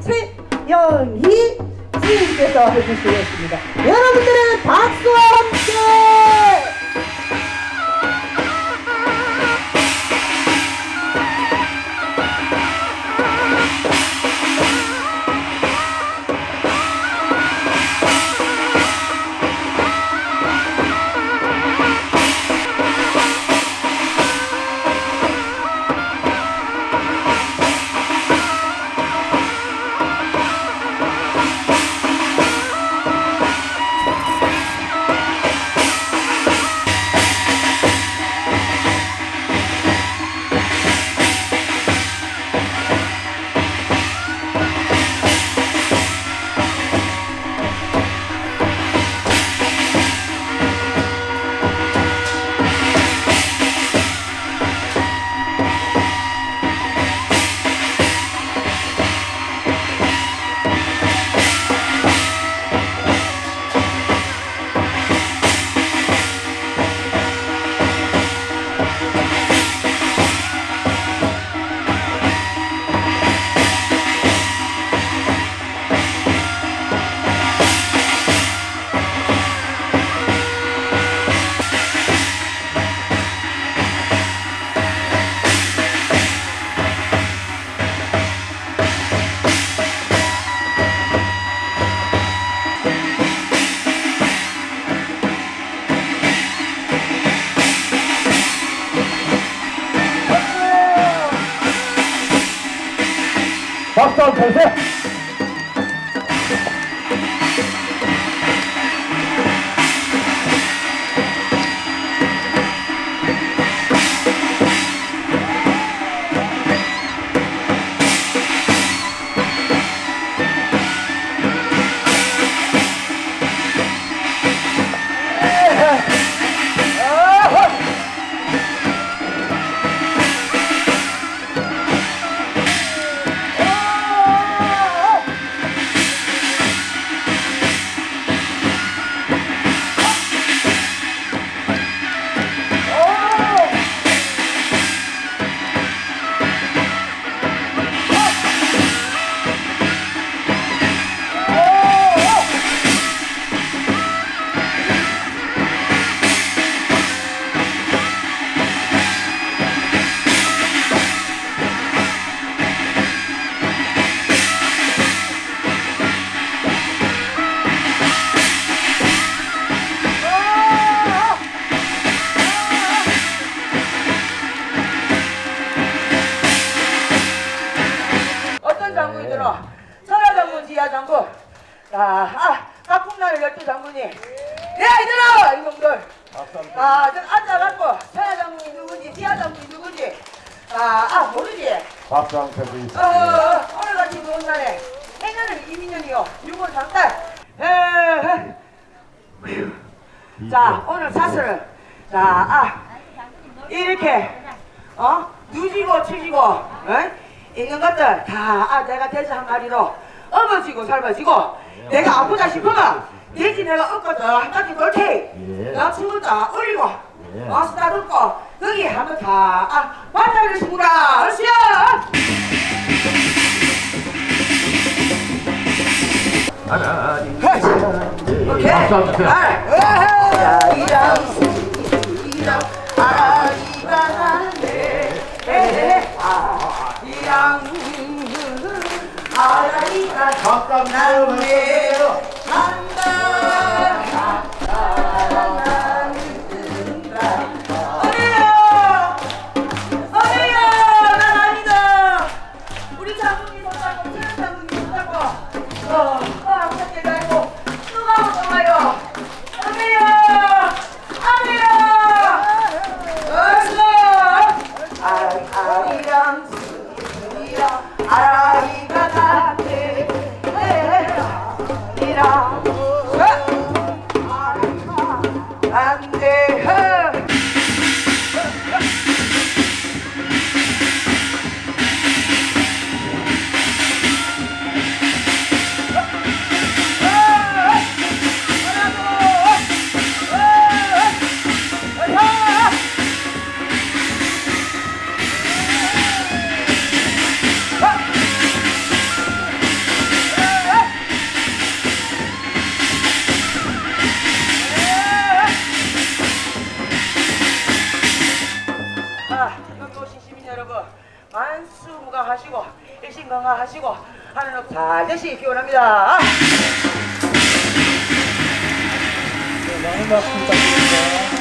최영희 스님께서 해주시겠습니다. 여러분들은 박수와 함께 박수 한 자, 아, 각국날 열두 장군이. 야, 이들아! 이놈들. 아, 저 앉아갖고, 설아 장군이 누구지, 지하 장군이 누구지? 아, 아, 모르지? 박수 한번 어, 주세요. 어, 오늘같이 좋은 날에, 행여는 이민년이요, 6월 3달. 에, 에. 자, 오늘 사슬을, 자, 아, 이렇게, 어? 누지고 치지고, 어? 있는 것들 다, 아, 내가 돼지 한 마리로 업어지고 삶아지고, 내가 아프다 싶으면, 돼지 내가 업거든, 한 가지 돌테, 예. 나 친구 다 올리고, 예. 어, 쓰다듬고, 거기 한번 다, 아, 반짝이를 심으라, 얼씨야! 오케이. 박수 한번 주세요. 아, 난 아니다 우리 장군이 장군이 어, 어, 가고 누가 어서 아이 하는 업잘 되시기 기원합니다. 네, 많은 박수 부탁드립니다.